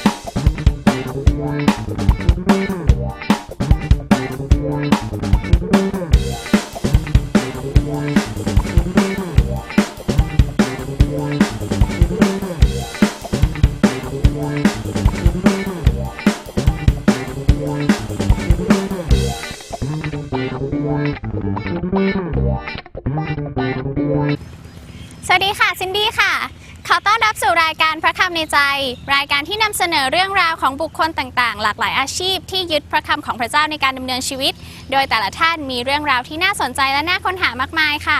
สายการระคำในใจ รายการที่นำเสนอเรื่องราวของบุคคลต่างๆ หลากหลายอาชีพที่ยึดพระคำของพระเจ้าในการดำเนินชีวิต โดยแต่ละท่านมีเรื่องราวที่น่าสนใจและน่าค้นหามากมายค่ะ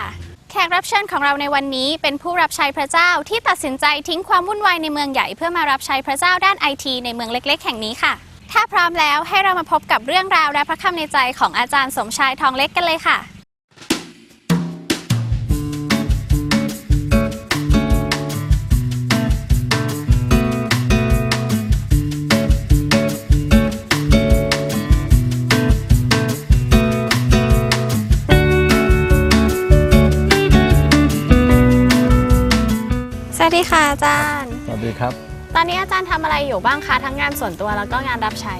แขกรับเชิญของเราในวันนี้เป็นผู้รับใช้พระเจ้าที่ตัดสินใจทิ้งความวุ่นวายในเมืองใหญ่เพื่อมารับใช้พระเจ้าด้านไอทีในเมืองเล็ก ๆ แห่งนี้ค่ะ ถ้าพร้อมแล้วให้เรามาพบกับเรื่องราวและพระคำในใจของอาจารย์สมชายทองเล็กกันเลยค่ะ ดีค่ะอาจารย์ สวัสดีครับ ตอนนี้อาจารย์ทำอะไรอยู่บ้างคะทั้งงานส่วนตัวแล้วก็งานรับใช้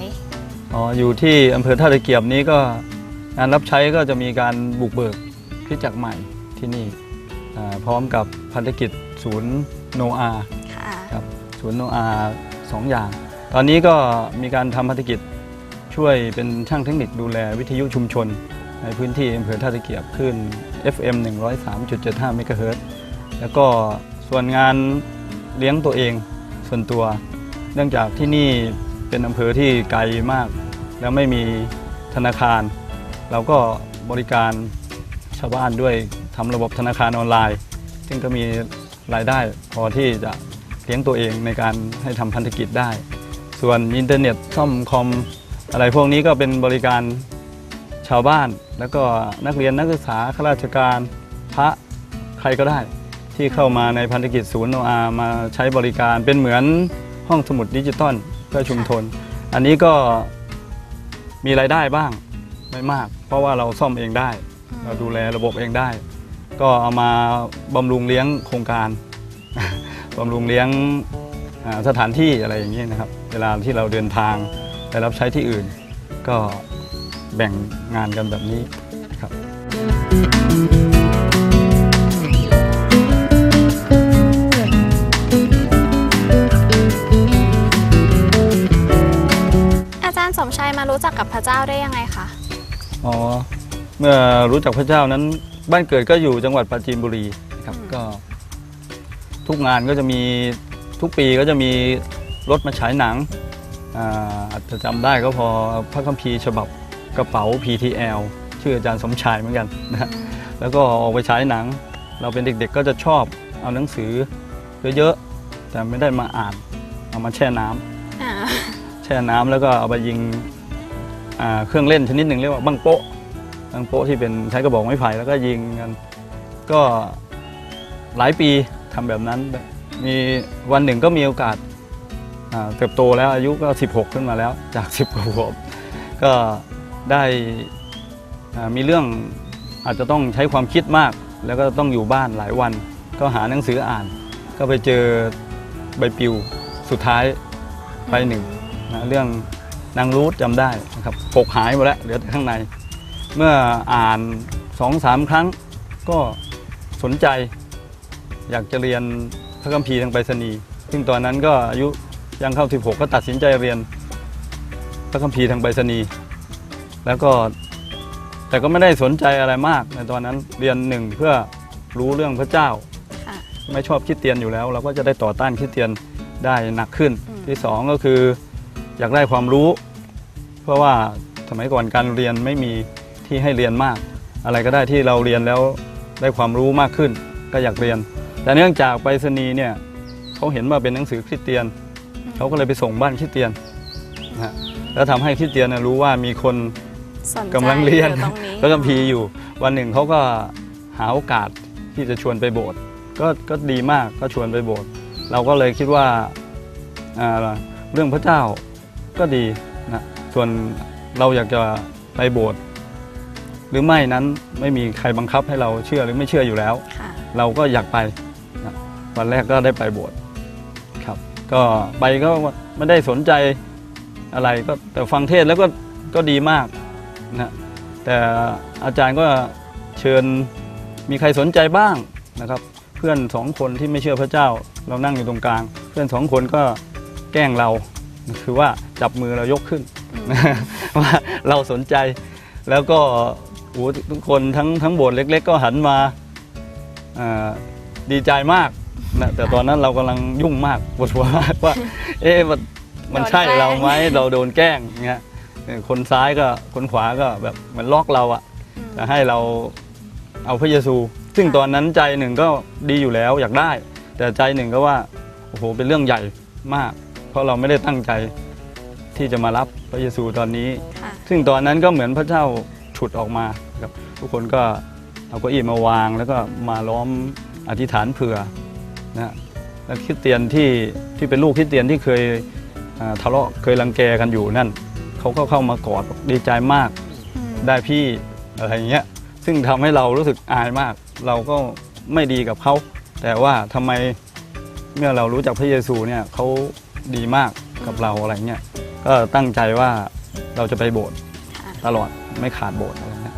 อ๋ออยู่ที่อำเภอท่าตะเกียบนี้ก็งานรับใช้ก็จะมีการบุกเบิกคริสตจักรใหม่ที่นี่อ่าพร้อมกับพันธกิจศูนย์โนอาค่ะ ครับศูนย์โนอาสองอย่าง ตอนนี้ก็มีการทำพันธกิจช่วยเป็นช่างเทคนิคดูแลวิทยุชุมชน ในพื้นที่อำเภอท่าตะเกียบขึ้น FM 103.75เมกะเฮิรตซ์แล้วก็ ส่วนงานเลี้ยงตัวเองส่วนตัว เนื่องจากที่นี่เป็นอำเภอที่ไกลมาก แล้วไม่มีธนาคาร เราก็บริการชาวบ้านด้วยทำระบบธนาคารออนไลน์ ซึ่งก็มีรายได้พอที่จะเลี้ยงตัวเองในการให้ทำพันธกิจได้ ส่วนอินเทอร์เน็ตซ่อมคอมอะไรพวกนี้ก็เป็นบริการชาวบ้าน แล้วก็นักเรียนนักศึกษาข้าราชการพระใครก็ได้ ที่เข้ามาในพันธกิจศูนย์โนอามาใช้บริการเป็นเหมือนห้องสมุดดิจิตอลเพื่อชุมชน อันนี้ก็มีรายได้บ้างไม่มาก เพราะว่าเราซ่อมเองได้ เราดูแลระบบเองได้ ก็เอามาบำรุงเลี้ยงโครงการบำรุงเลี้ยงอ่าสถานที่อะไรอย่างนี้นะครับ เวลาที่เราเดินทางไปรับใช้ที่อื่น ก็แบ่งงานกันแบบนี้ครับ รย์สมชายมารู้จักกับพระเจ้าได้ยังไงคะอ๋อเมื่อรู้จักพระเจ้านั้นบ้านเกิดก็อยู่จังหวัดปราจีนบุรีนะครับอืมก็ ทุกงานก็จะมีทุกปีก็จะมีรถมาฉายหนังอ่าอาจจะจำได้ก็พอพระคัมภีร์ฉบับกระเป๋า PTL ชื่ออาจารย์สมชายเหมือนกันนะฮะแล้วก็ออกไปฉายหนัง เราเป็นเด็กๆก็จะชอบเอาหนังสือเยอะๆแต่ไม่ได้มาอ่านเอามาแช่น้ำอ่าแช่น้ำแล้วก็เอาไปยิงอ่า เครื่องเล่นชนิดหนึ่งเรียกว่าบังโปะบังโปะที่เป็นใช้กระบอกไม้ไผ่แล้วก็ยิงกันก็หลายปีทำแบบนั้น มีวันหนึ่งก็มีโอกาสเติบโตแล้วอายุก็ 16 ขึ้นมาแล้วจาก 10กว่าขวบก็ได้มีเรื่องอาจจะต้องใช้ความคิดมาก แล้วก็ต้องอยู่บ้านหลายวัน ก็หาหนังสืออ่าน ก็ไปเจอใบปลิวสุดท้ายใบหนึ่งนะเรื่อง นางรูทจำได้นะครับปกหายหมดแล้วเหลือแต่ข้างใน เมื่ออ่านสองสามครั้งก็สนใจ อยากจะเรียนพระคัมภีร์ทางไปรษณีย์ซึ่งตอนนั้นก็อายุยังเข้า 16 ก็ตัดสินใจเรียนพระคัมภีร์ทางไปรษณีย์แล้วก็แต่ก็ไม่ได้สนใจอะไรมากในตอนนั้นเรียนหนึ่งเพื่อรู้เรื่องพระเจ้าค่ะไม่ชอบคริดเตียนอยู่แล้ว เราก็จะได้ต่อต้านคริดเตียนได้หนักขึ้นอืมที่สองก็คือ อยากได้ความรู้ เพราะว่าสมัยก่อนการเรียนไม่มีที่ให้เรียนมาก อะไรก็ได้ที่เราเรียนแล้วได้ความรู้มากขึ้น ก็อยากเรียน แต่เนื่องจากไปรษณีย์เนี่ยเขาเห็นว่าเป็นหนังสือคริสเตียนเขาก็เลยไปส่งบ้านคริสเตียนนะฮะแล้วทำให้คริสเตียนน่ะรู้ว่ามีคนสนใจกำลังเรียนอตรงนี้พระคัมภีร์อยู่ วันหนึ่งเขาก็หาโอกาสที่จะชวนไปโบสถ์ก็ก็ดีมากก็ชวนไปโบสถ์เราก็เลยคิดว่าอ่าเรื่องพระเจ้า ก็ดีนะส่วนเราอยากจะไปโบสถ์หรือไม่นั้นไม่มีใครบังคับให้เราเชื่อหรือไม่เชื่ออยู่แล้ว ค่ะ เราก็อยากไปนะวันแรกก็ได้ไปโบสถ์ครับ ก็ไปก็ไม่ได้สนใจอะไรก็แต่ฟังเทศน์แล้วก็ก็ดีมากนะแต่อาจารย์ก็เชิญมีใครสนใจบ้างนะครับ เพื่อนสองคนที่ไม่เชื่อพระเจ้า เรานั่งอยู่ตรงกลาง เพื่อนสองคนก็แกล้งเรา คือว่าจับมือเรายกขึ้นว่าเราสนใจ แล้วก็โอ้โหทุกคนทั้งทั้งโบสถ์เล็ก ๆ ก็หันมาอ่าดีใจมากนะแต่ตอนนั้นเรากำลังยุ่งมากปวดหัวมากว่า เอ๊ะมันมันใช่เราไหมเราโดนแกล้งเงี้ยเออคนซ้ายก็คนขวาก็แบบเหมันล็อกเราอะจะให้เราเอาพระเยซู ซึ่งตอนนั้นใจหนึ่งก็ดีอยู่แล้วอยากได้ แต่ใจหนึ่งก็ว่าโอ้โหเป็นเรื่องใหญ่มาก เพราะเราไม่ได้ตั้งใจที่จะมารับพระเยซูตอนนี้ค่ะซึ่งตอนนั้นก็เหมือนพระเจ้าฉุดออกมาครับทุกคนก็เอาเก้าอี้มาวาง แล้วก็มาล้อมอธิษฐานเผื่อนะฮะแล้วคริสเตียนที่ที่เป็นลูกคริสเตียนที่เคยอ่าทะเลาะเคยรังแกกันอยู่นั่นเขาก็เข้ามากอดบอกดีใจมากอืมได้พี่อะไรอย่างเงี้ยซึ่งทำให้เรารู้สึกอายมาก เราก็ไม่ดีกับเขา แต่ว่าทำไมเมื่อเรารู้จักพระเยซูเนี่ยเขา ดีมากกับเราอะไรเงี้ยก็ตั้งใจว่าเราจะไปโบสถ์ค่ะตลอดไม่ขาดโบสถ์อะไรเงี้ย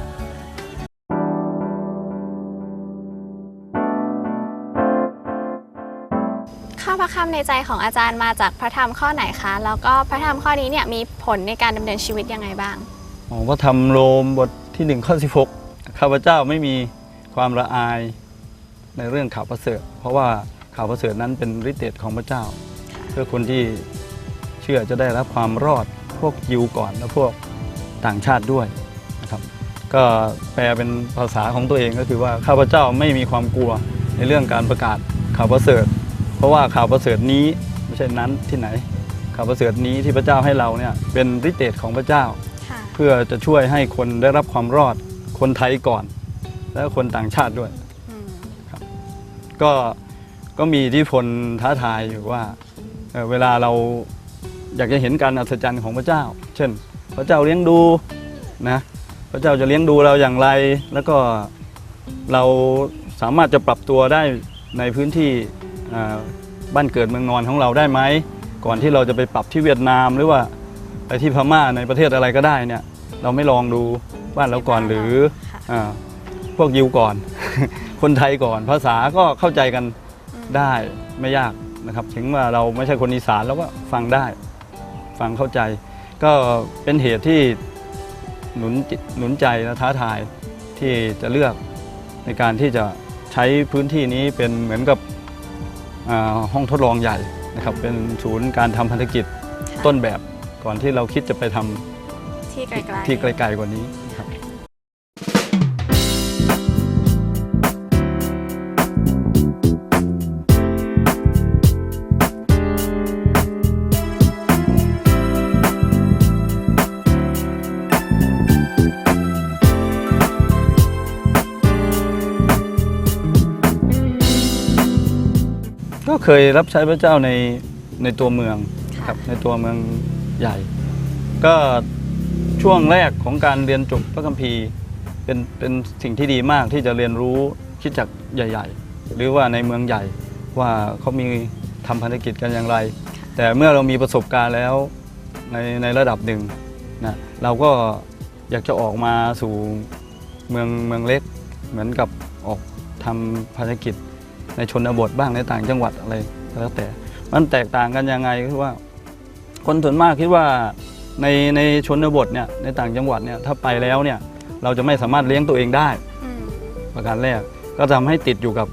ข้อพระคำในใจของอาจารย์มาจากพระธรรมข้อไหนคะ แล้วก็พระธรรมข้อนี้เนี่ยมีผลในการดำเนินชีวิตยังไงบ้างอ๋อพระธรรมโรมบทที่หนึ่งข้อสิบหกข้าพเจ้าไม่มีความละอายในเรื่องข่าวประเสริฐ เพราะว่าข่าวประเสริฐนั้นเป็นฤทธิ์เดชของพระเจ้าเพื่อคนที่เชื่อจะได้รับความรอดพวกยิวก่อนและพวกต่างชาติด้วยนะครับ ก็แปลเป็นภาษาของตัวเองก็คือว่าข้าพเจ้าไม่มีความกลัวในเรื่องการประกาศข่าวประเสริฐ เพราะว่าข่าวประเสริฐนี้ไม่ใช่นั้นที่ไหนข่าวประเสริฐนี้ที่พระเจ้าให้เราเนี่ยเป็นฤทธิ์เดชของพระเจ้าค่ะเพื่อจะช่วยให้คนได้รับความรอดคนไทยก่อน และคนต่างชาติด้วยอืมก็ก็มีที่พลท้าทายอยู่ว่า เอ่อเวลาเราอยากจะเห็นการอัศจรรย์ของพระเจ้า เช่น พระเจ้าเลี้ยงดูนะพระเจ้าจะเลี้ยงดูเราอย่างไร แล้วก็เราสามารถจะปรับตัวได้ในพื้นที่อ่าบ้านเกิดเมืองนอนของเราได้ไหมก่อนที่เราจะไปปรับที่เวียดนามหรือว่าไปที่พม่าในประเทศอะไรก็ได้เนี่ยเราไม่ลองดูบ้านเราก่อนหรือค่ะอ่าพวกยิวก่อน คนไทยก่อนภาษาก็เข้าใจกันอืมได้ไม่ยาก นะครับถึงว่าเราไม่ใช่คนอีสานเราก็ฟังได้ฟังเข้าใจ ก็เป็นเหตุที่หนุนหนุนใจและท้าทายที่จะเลือกในการที่จะใช้พื้นที่นี้เป็นเหมือนกับห้องทดลองใหญ่นะครับเป็นศูนย์การทำพันธกิจต้นแบบก่อนที่เราคิดจะไปทำที่ไกลๆที่ไกลๆกว่านี้ ก็เคยรับใช้พระเจ้าในในตัวเมืองครับในตัวเมืองใหญ่ ก็ช่วงแรกของการเรียนจบพระคัมภีร์เป็นเป็นสิ่งที่ดีมากที่จะเรียนรู้คิดจักรใหญ่ ๆ หรือว่าในเมืองใหญ่ว่าเขามีทำภารกิจกันอย่างไร แต่เมื่อเรามีประสบการณ์แล้วในในระดับหนึ่งนะเราก็อยากจะออกมาสู่เมืองเมืองเล็กเหมือนกับออกทำภารกิจ ในชนบทบ้างในต่างจังหวัดอะไรก็แล้วแต่ มันแตกต่างกันยังไงคือว่า คนส่วนมากคิดว่าในในชนบทเนี่ยในต่างจังหวัดเนี่ยถ้าไปแล้วเนี่ยเราจะไม่สามารถเลี้ยงตัวเองได้อืมประการแรกก็ทำให้ติดอยู่กับ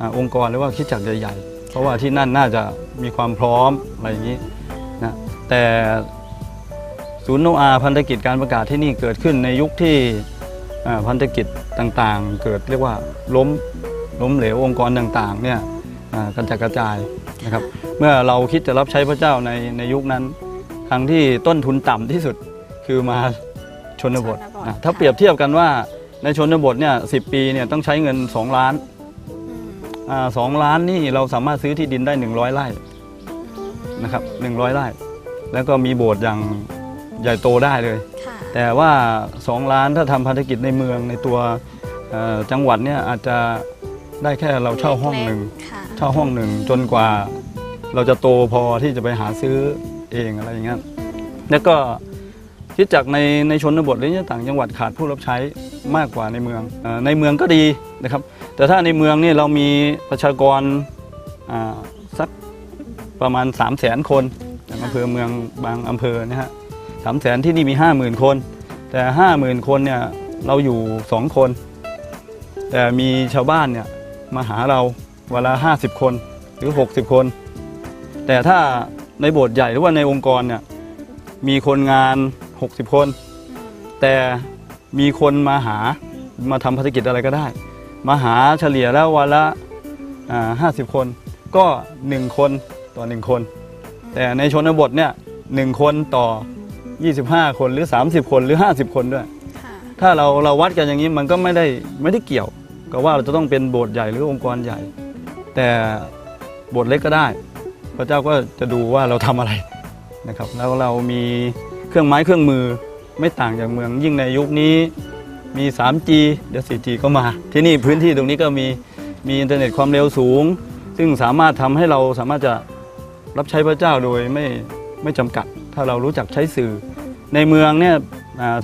อาองค์กรหรือว่าคิดจักรใหญ่ๆ เพราะว่าที่นั่นน่าจะมีความพร้อมอะไรอย่างนี้นะแต่ศูนย์โนอาพันธกิจการประกาศที่นี่เกิดขึ้นในยุคที่อ่าพันธกิจต่างๆ เกิดเรียกว่าล้ม ล้มเหลวองค์กรต่างๆเนี่ยอ่ากระจัดกระจายนะครับเมื่อเราคิดจะรับใช้พระเจ้าในในยุคนั้น ครั้งที่ต้นทุนต่ำที่สุดคือมาชนบทชนบทนะถ้าค่ะเปรียบเทียบกันว่าในชนบทเนี่ยสิปีเนี่ยต้องใช้เงิน 2 ล้านอืมอ่าสองล้านนี่เราสามารถซื้อที่ดินได้ 100ไร่นะครับ100ไร่แล้วก็มีโบสถ์อย่างใหญ่โตได้เลยค่ะแต่ว่า 2 ล้านถ้าทำภารกิจในเมืองในตัวเอ่อจังหวัดเนี่ยอาจจะ ได้แค่เราเช่าห้องหนึ่งค่ะเช่าห้องหนึ่งจนกว่าเราจะโตพอที่จะไปหาซื้อเองอะไรอย่างเงี้ยแล้วก็คิดจากในในชนบทหรือต่างจังหวัดขาดผู้รับใช้มากกว่าในเมืองเออในเมืองก็ดีนะครับ แต่ถ้าในเมืองนี่เรามีประชากรอ่าสักประมาณ 3 0 0แสนคนอย่างอำเภอเมืองบางอำเภอนะฮะสามแสนที่นี่มี 5 0,000 คน แต่ 50,000 คนเนี่ยเราอยู่ 2 คน แต่มีชาวบ้านเนี่ย มาหาเราเวนลา 50 คนหรือ 60 คน แต่ถ้าในโบสถ์ใหญ่หรือว่าในองค์กรเนี่ยมีคนงาน 60 คน แต่มีคนมาหามาทำภารกิจอะไรก็ได้ มาหาเฉลี่ยแล้ววันละห้าสิบคน ก็ 1 คนต่อ 1 คน แต่ในชนบทเนี่ยหนึ่งคนต่อ 25 คนหรือ 30 คนหรือ 50 คนด้วยค่ะถ้าเราเราวัดกันอย่างนี้มันก็ไม่ได้ไม่ได้เกี่ยว กับว่าเราจะต้องเป็นโบสถ์ใหญ่หรือองค์กรใหญ่ แต่โบสถ์เล็กก็ได้ พระเจ้าก็จะดูว่าเราทำอะไรนะครับ แล้วเรามีเครื่องไม้เครื่องมือไม่ต่างจากเมือง ยิ่งในยุคนี้มี 3G เดี๋ยว 4G ก็มา ที่นี่พื้นที่ตรงนี้ก็มีมีอินเทอร์เน็ตความเร็วสูง ซึ่งสามารถทำให้เราสามารถจะรับใช้พระเจ้าโดยไม่ไม่จำกัด ถ้าเรารู้จักใช้สื่อ ในเมืองเนี่ย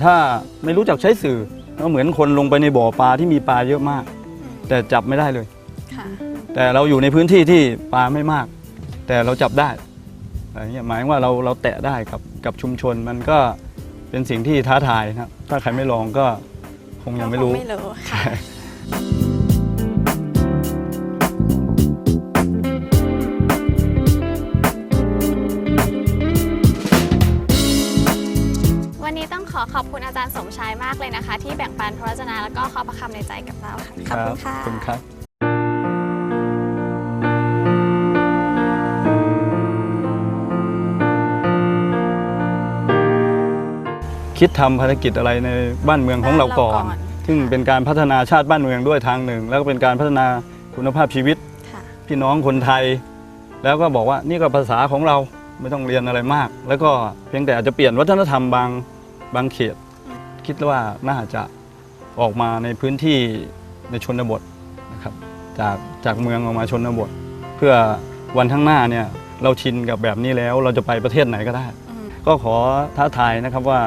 ถ้าไม่รู้จักใช้สื่อก็เหมือนคนลงไปในบ่อปลาที่มีปลาเยอะมาก แต่จับไม่ได้เลย ค่ะ แต่เราอยู่ในพื้นที่ที่ปลาไม่มาก แต่เราจับได้อะไรเงี้ยหมายว่าเราเราแตะได้กับกับชุมชนมันก็เป็นสิ่งที่ท้าทายนะครับถ้าใครไม่ลองก็คงยังไม่รู้ก็คไม่รู้ค่ะ ขอขอบคุณอาจารย์สมชายมากเลยนะคะ ที่แบ่งปันพระวจนะแล้วก็ข้อประคำในใจกับเราค่ะขอบคุณค่ะ ขอบคุณครับคิดทำภารกิจอะไรในบ้านเมืองของเราก่อนบ้านเราก่อน ซึ่งเป็นการพัฒนาชาติบ้านเมืองด้วยทางหนึ่ง แล้วก็เป็นการพัฒนาคุณภาพชีวิตค่ะพี่น้องคนไทย แล้วก็บอกว่านี่ก็ภาษาของเราไม่ต้องเรียนอะไรมาก แล้วก็เพียงแต่อาจจะเปลี่ยนวัฒนธรรมบาง บางเขต คิดว่าน่าจะออกมาในพื้นที่ในชนบทนะครับจากจากเมืองออกมาชนบท เพื่อวันข้างหน้าเนี่ยเราชินกับแบบนี้แล้วเราจะไปประเทศไหนก็ได้อืมก็ขอท้าทายนะครับว่า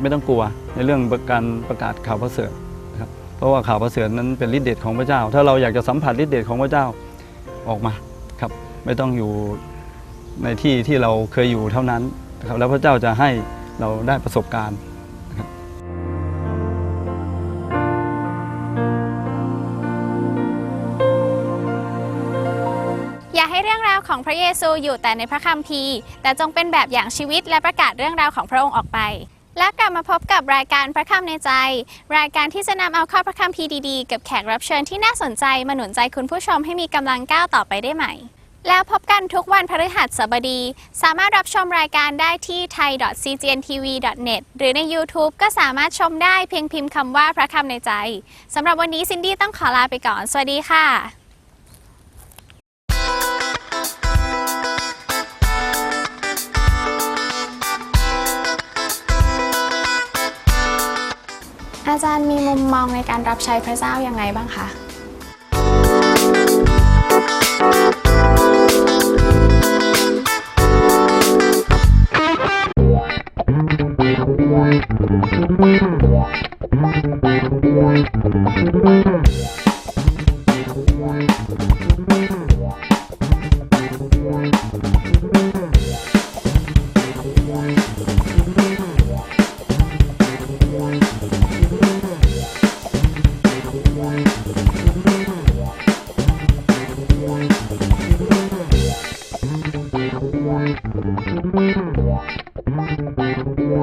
ไม่ต้องกลัวในเรื่องการประกาศข่าวประเสริฐนะครับเพราะว่าข่าวประเสริฐนั้นเป็นฤทธิเดชของพระเจ้า ถ้าเราอยากจะสัมผัสฤทธิเดชของพระเจ้าออกมาครับ ไม่ต้องอยู่ในที่ที่เราเคยอยู่เท่านั้นนะครับแล้วพระเจ้าจะให้ เราได้ประสบการณ์อย่าให้เรื่องราวของพระเยซูอยู่แต่ในพระคัมภีร์ แต่จงเป็นแบบอย่างชีวิตและประกาศเรื่องราวของพระองค์ออกไป และกลับมาพบกับรายการพระคำในใจ รายการที่จะนำเอาข้อพระคัมภีร์ดีๆ กับแขกรับเชิญที่น่าสนใจมาหนุนใจคุณผู้ชมให้มีกำลังก้าวต่อไปได้ใหม่ แล้วพบกันทุกวันพฤหัสบดี สามารถรับชมรายการได้ที่ thai.cgntv.net หรือใน YouTube ก็สามารถชมได้เพียงพิมพ์คำว่าพระคำในใจ สำหรับวันนี้ซินดี้ต้องขอลาไปก่อน สวัสดีค่ะอาจารย์มีมุมมองในการรับใช้พระเจ้ายังไงบ้างคะ Thank you.